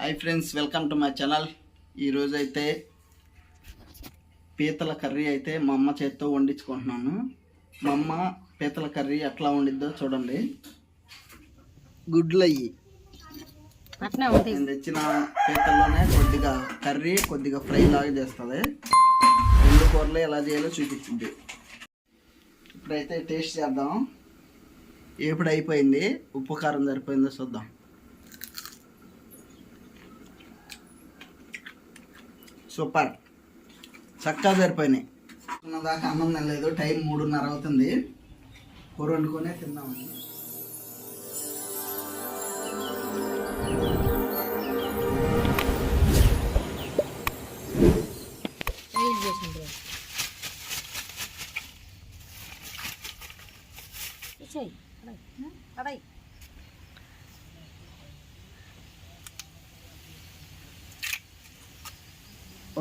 Hi friends welcome to my channel ఈరోజు అయితే పీతల కర్రీ అయితే మా అమ్మ చేత్తో వండించుకుంటున్నాను. మా అమ్మ పీతల కర్రీ ఎట్లా వండిద్దో చూడండి. గుడ్లు అయ్యి నేను తెచ్చిన పీతల్లోనే కొద్దిగా కర్రీ కొద్దిగా ఫ్రై లాగా చేస్తుంది. రెండు కూరలు ఎలా చేయాలో చూపించింది. ఇప్పుడైతే టేస్ట్ చేద్దాం. ఎప్పుడు అయిపోయింది ఉప్పు కారం సరిపోయిందో చూద్దాం. సూపర్. చక్కగా సరిపోయినాయి. ఉన్న దాకా అన్నం తినలేదు టైం మూడున్నర అవుతుంది. కూర వండుకొనే తిన్నామండి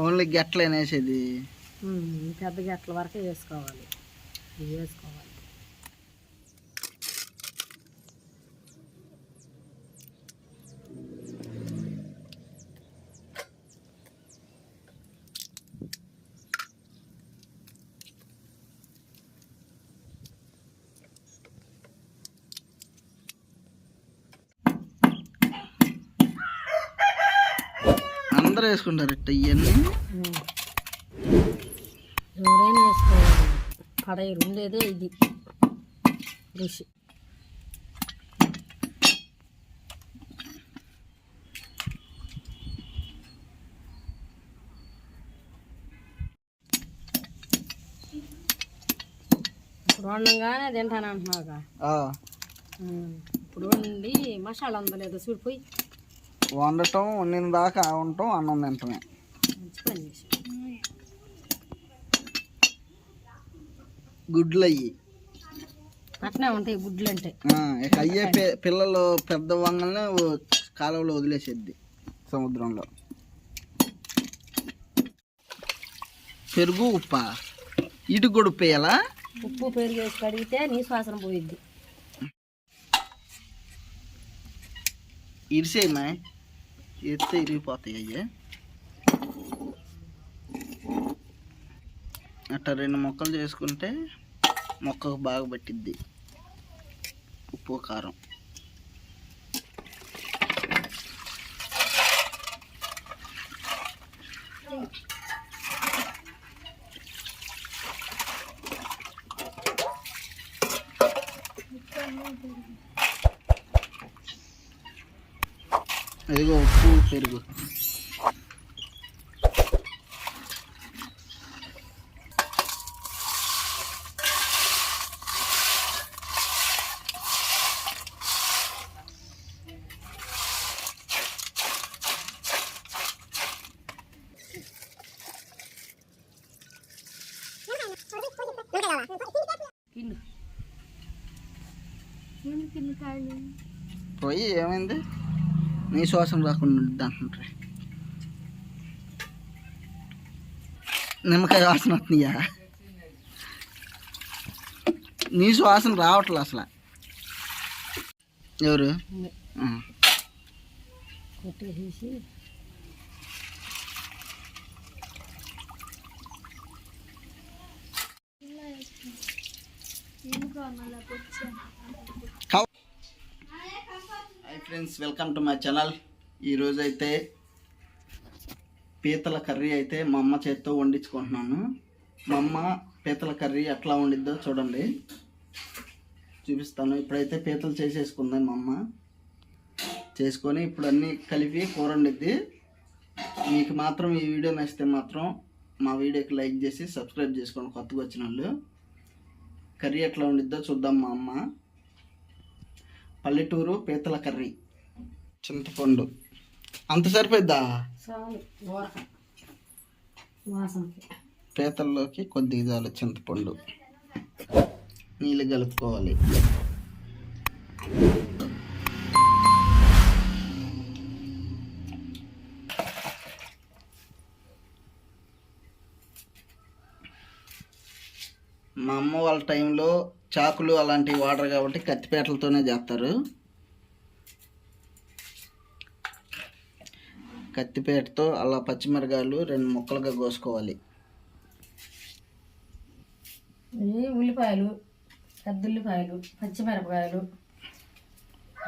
ఓన్లీ గట్లేనేసేది. పెద్ద గెట్ల వరకే వేసుకోవాలి. వేసుకోవాలి. అందరూ వేసుకుంటారు ఇట్ట ఇవన్నీ ఎవరైనా వేసుకోవాలి. కడాయి ఉండేదే ఇది. రుచి. ఇప్పుడు వండంగానే తింటాను అంటున్నావుగా. ఇప్పుడు వండి మసాలా అందలేదు చూడిపోయి వండటం వండిన దాకా ఉండటం అన్నం తింటమే. గుడ్లు అయ్యి అట్నే ఉంటాయి గుడ్లు అంటే ఇక అయ్యే పిల్లలు పెద్ద వంగల్ని కాలువలో వదిలేసేద్ది సముద్రంలో. పెరుగు ఉప్ప? ఇటు కూడా ఉప్పు వేయాలా? ఉప్పు పెరుగు వేసి కడిగితే నీ శ్వాసన పోయిద్ది. ఇరిసేయమ్మా ఎత్తే ఇరిగిపోతాయి అయ్యే. అట్లా రెండు మొక్కలు చేసుకుంటే మొక్కకు బాగా పట్టిద్ది. ఉప్పు కారం. ఇదిగో ఉప్పు పెరుగు. పోయి ఏమైంది? నీ శ్వాసం రాకుండా ఉంటుంది అంటుంటారు నిమ్మకాయ వాసన వస్తుందియా నీ శ్వాసన రావట్లే అసలు. ఎవరు. కొట్టేసేసి. Friends welcome to my channel ఈరోజు అయితే పీతల కర్రీ అయితే మా అమ్మ చేత్తో వండించుకుంటున్నాను. మా అమ్మ పీతల కర్రీ ఎట్లా వండిద్దో చూడండి. చూపిస్తాను. ఇప్పుడైతే పీతలు చేసేసుకుంది మా అమ్మ. చేసుకొని ఇప్పుడు అన్నీ కలిపి కూర వండిద్ది. మీకు మాత్రం ఈ వీడియో నచ్చితే మాత్రం మా వీడియోకి లైక్ చేసి సబ్స్క్రైబ్ చేసుకోండి కొత్తగా వచ్చిన వాళ్ళు. కర్రీ ఎట్లా వండిద్దో చూద్దాం మా అమ్మ. పల్లెటూరు పీతల కర్రీ. చింతపండు. అంత సరిపోద్దా పీతల్లోకి కొద్దిగా చాలు చింతపండు. నీళ్ళు కలుపుకోవాలి. మా అమ్మ వాళ్ళ టైంలో చాకులు అలాంటివి వాడరు కాబట్టి కత్తిపేటలతోనే చేస్తారు. కత్తిపేటతో అలా పచ్చిమిరకాయలు రెండు ముక్కలుగా కోసుకోవాలి. ఇవి ఉల్లిపాయలు పెద్ద ఉల్లిపాయలు పచ్చిమిరపకాయలు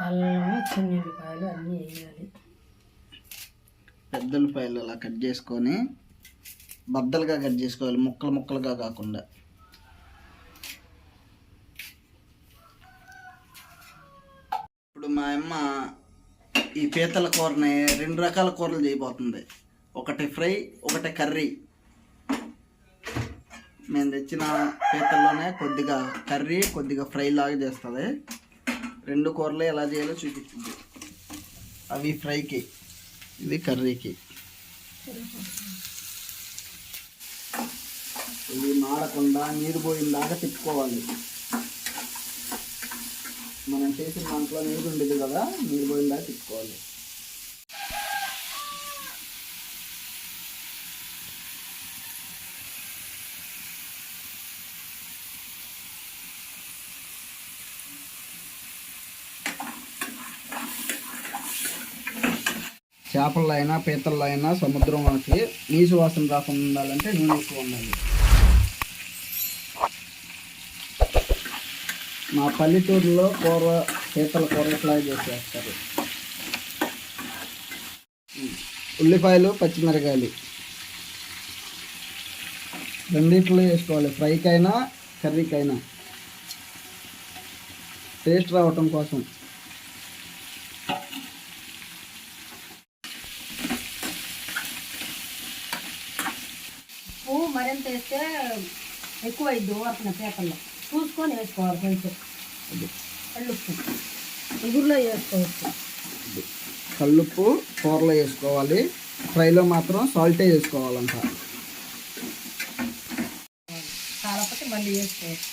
అల్లము చిన్న ఉల్లిపాయలు అన్నీ వేయాలి. పెద్ద ఉల్లిపాయలు అలా కట్ చేసుకొని బద్దలుగా కట్ చేసుకోవాలి ముక్కలు ముక్కలుగా కాకుండా. ఇప్పుడు మా అమ్మ ఈ పీతల కూరని రెండు రకాల కూరలు చేయబోతుంది. ఒకటి ఫ్రై ఒకటి కర్రీ. మేము తెచ్చిన పీతల్లోనే కొద్దిగా కర్రీ కొద్దిగా ఫ్రై లాగా చేస్తుంది. రెండు కూరలు ఎలా చేయాలో చూపించింది అవి ఫ్రైకి ఇది కర్రీకి. ఇది మాడకుండా నీరు పోయిందాకా తిప్పుకోవాలి. మనం చేసిన దాంట్లో నీరు ఉండేది కదా నీరు పోయిందా తిప్పుకోవాలి. చేపల్లో అయినా పీతల్లో అయినా సముద్రంలోకి నీసు వాసన రాకుండా ఉండాలంటే నూనె ఎక్కువ ఉండాలి. మా పల్లెటూరులో కూర పీతల కూర ఇట్లా చేసేస్తారు. ఉల్లిపాయలు పచ్చిమిరకాయలు. రెండిట్లో వేసుకోవాలి. ఫ్రైకైనా కర్రీకైనా. టేస్ట్ రావటం కోసం. ఉప్పు మరింత వేస్తే ఎక్కువ అయింది అప్పుడు పేపర్లో. చూసుకొని వేసుకోవాలి కొంచెం. కళ్ళుప్పు. ఎగురులో వేసుకోవచ్చు. కల్లుప్పు కూరలో వేసుకోవాలి. ఫ్రైలో మాత్రం సాల్టే వేసుకోవాలంట. కాకపోతే మళ్ళీ వేసుకోవచ్చు.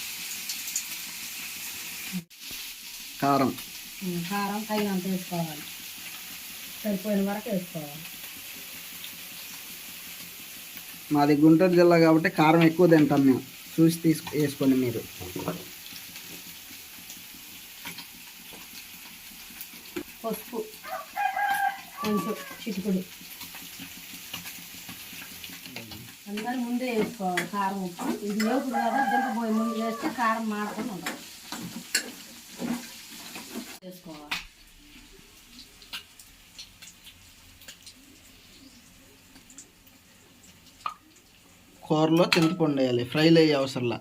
కారం. కారం తగినంత వేసుకోవాలి. సరిపోయిన వరకు వేసుకోవాలి. మాది గుంటూరు జిల్లా కాబట్టి కారం ఎక్కువ తింటాం మేము. చూసి తీసుకు వేసుకోండి మీరు. పసుపు కొంచెం చిటుకుడు. అందరు ముందే వేసుకోవాలి కారం ఉప్పు. ఇది వేపుడు కదా దింపబోయే ముందు వేస్తే కారం మాడకుండా ఉంటుంది వేసుకోవాలి కూరలో చింతపండు వేయాలి. ఫ్రైలు అయ్యే అవసరంలా.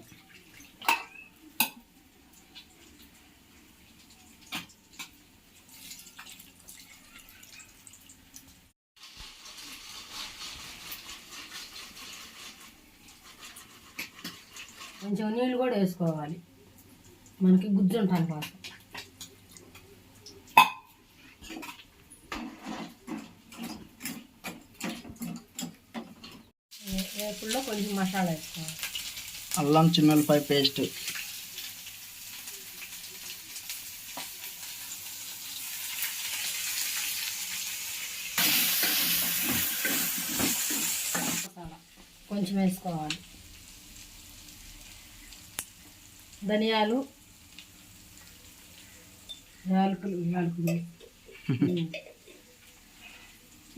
కొంచెం నీళ్ళు కూడా వేసుకోవాలి. మనకి గుజ్జు ఉంటాను కోసం వేపుల్లో కొంచెం మసాలా వేసుకోవాలి అల్లం చిన్నెల్లిపాయ పేస్ట్. కొంచెం వేసుకోవాలి. ధనియాలు యాలకులు యాలకులు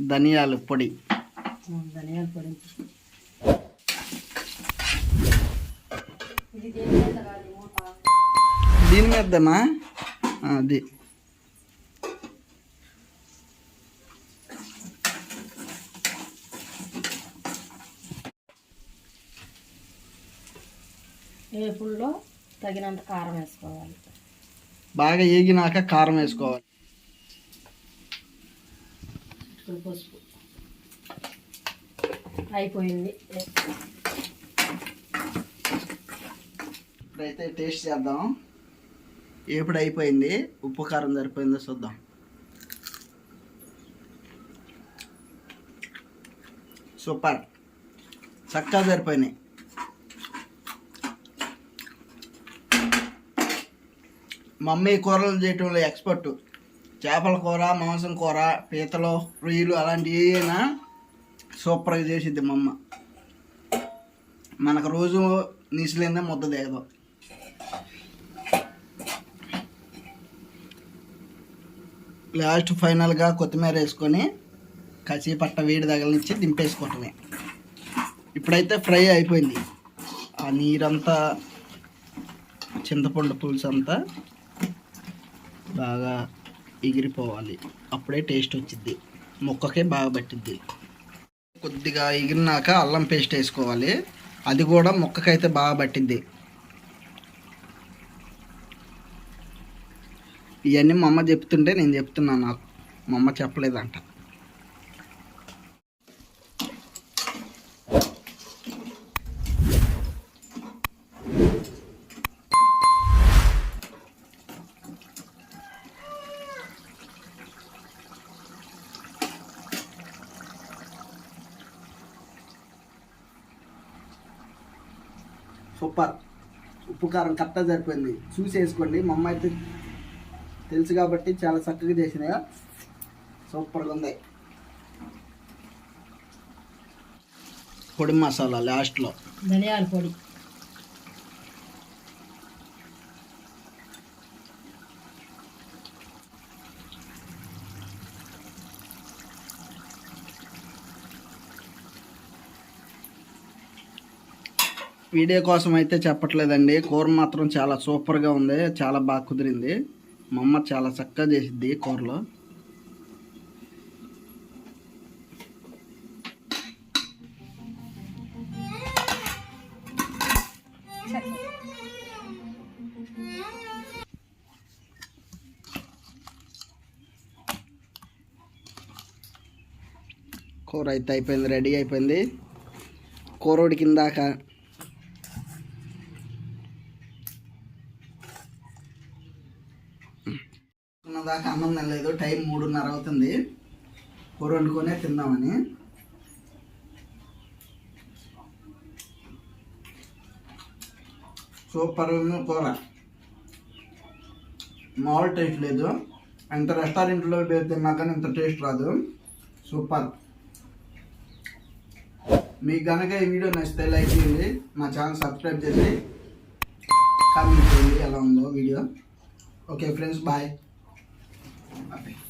ధనియాల పొడి. ధనియాల పొడి. దేని మీద అది. వేపుల్లో తగినంత కారం వేసుకోవాలి. బాగా ఏగినాక కారం వేసుకోవాలి. ఇప్పుడు పసుపు. అయిపోయింది. ఇప్పుడైతే టేస్ట్ చేద్దాం. ఎప్పుడు అయిపోయింది? ఉప్పు కారం సరిపోయిందో చూద్దాం. సూపర్. చక్కగా సరిపోయినాయి. మమ్మీ కూరలు చేయటంలో ఎక్స్పర్ట్ చేపల కూర మాంసం కూర పీతలు రొయ్యలు అలాంటివి ఏమైనా సూపర్గా చేసిద్ది మా అమ్మ. మనకు రోజు నీసులేందే ముద్ద దిగదు లాస్ట్ ఫైనల్గా కొత్తిమీర వేసుకొని కసి పట్ట వేడి తగలనిచ్చి దింపేసుకోవటమే. ఇప్పుడైతే ఫ్రై అయిపోయింది. ఆ నీరంతా చింతపండు పులుసు అంతా బాగా ఎగిరిపోవాలి. అప్పుడే టేస్ట్ వచ్చింది ముక్కకే బాగా పట్టిద్ది. కొద్దిగా ఎగిరినాక అల్లం పేస్ట్ వేసుకోవాలి. అది కూడా ముక్కకైతే బాగా పట్టింది ఇవన్నీ మా అమ్మ చెప్తుంటే నేను చెప్తున్నాను నాకు. మా అమ్మ చెప్పలేదంట. సూపర్. ఉప్పు కారం కరెక్ట్గా సరిపోయింది. చూసి వేసుకోండి మా అమ్మ అయితే తెలుసు కాబట్టి చాలా చక్కగా చేసినాయి. సూపర్గా ఉంది పొడి మసాలా లాస్ట్లో. ధనియాల పొడి. వీడియో కోసం అయితే చెప్పట్లేదండి. కూర మాత్రం చాలా సూపర్గా ఉంది. చాలా బాగా కుదిరింది. మా అమ్మ చాలా చక్కగా చేసిద్ది కూరలో. కూర అయితే అయిపోయింది రెడీ అయిపోయింది. కూర ఉడికిందాక దాకా అన్నం తినలేదు. టైం మూడున్నర అవుతుంది. కూర వండుకొనే తిందామని. సూపర్ కూర. మామూలు టేస్ట్ లేదు. ఎంత రెస్టారెంట్లో పేరు తిన్నా కానీ ఇంత టేస్ట్ రాదు. సూపర్. మీకు కనుక ఈ వీడియో నచ్చితే లైక్ చేయండి. మా ఛానల్ సబ్స్క్రైబ్ చేసి కామెంట్ చేయండి. ఎలా ఉందో video. Okay friends bye. Amén.